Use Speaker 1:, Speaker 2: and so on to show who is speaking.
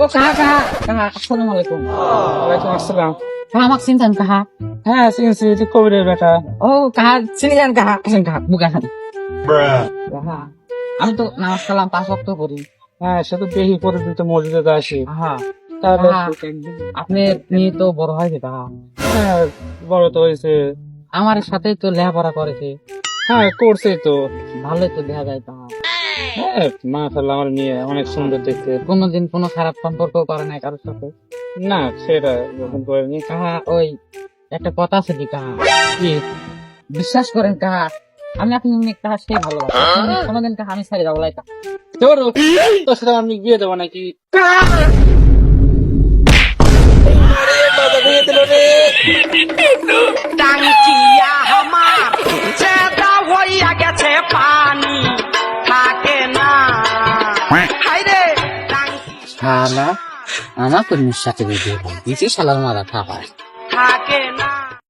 Speaker 1: ও কাহা কাহা কাহা আসসালামু আলাইকুম।
Speaker 2: ওয়ালাইকুম আসসালাম।
Speaker 1: আমাকে চিনতেন কাহা?
Speaker 2: হ্যাঁ চিনছি তুই কবিরের বেটা।
Speaker 1: ও কাহা কাহা? আসেন কাহা মুখ আসেন আমি তো নামাজ কালাম পাঁচ করি
Speaker 2: হ্যাঁ সে তো দেখি পরিচিত মসজিদে আসি। তাহলে
Speaker 1: আপনি মেয়ে তো বড় হয়েছে কাহা।
Speaker 2: হ্যাঁ বড় তো হয়েছে।
Speaker 1: আমার সাথেই তো লেখাপড়া করেছে।
Speaker 2: হ্যাঁ করছে তো।
Speaker 1: ভালোই তো দেখা যায়
Speaker 2: হ্যাঁ মাশাল্লাহ আমার মেয়ে অনেক সুন্দর দেখতে।
Speaker 1: কোনোদিন কোনো খারাপ সম্পর্ক করে নাই কারোর সাথে।
Speaker 2: না সেটা যখন করেনি।
Speaker 1: কাহা ওই একটা কথা আছে কি কাহা? কি? বিশ্বাস করেন কাহা আমি আপনি কাহা সেই ভালোবাসি। আপনি কোনোদিন কাহা আমি ছাড়ি যাব লাইকা
Speaker 2: তোর তোর সাথে আমি বিয়ে দেবো নাকি?
Speaker 3: টাঙ্কিয়া
Speaker 1: শালা। আমার কোন সাথে বিয়ে দিয়েছি শালার মারা খাবার।
Speaker 3: থাকে না।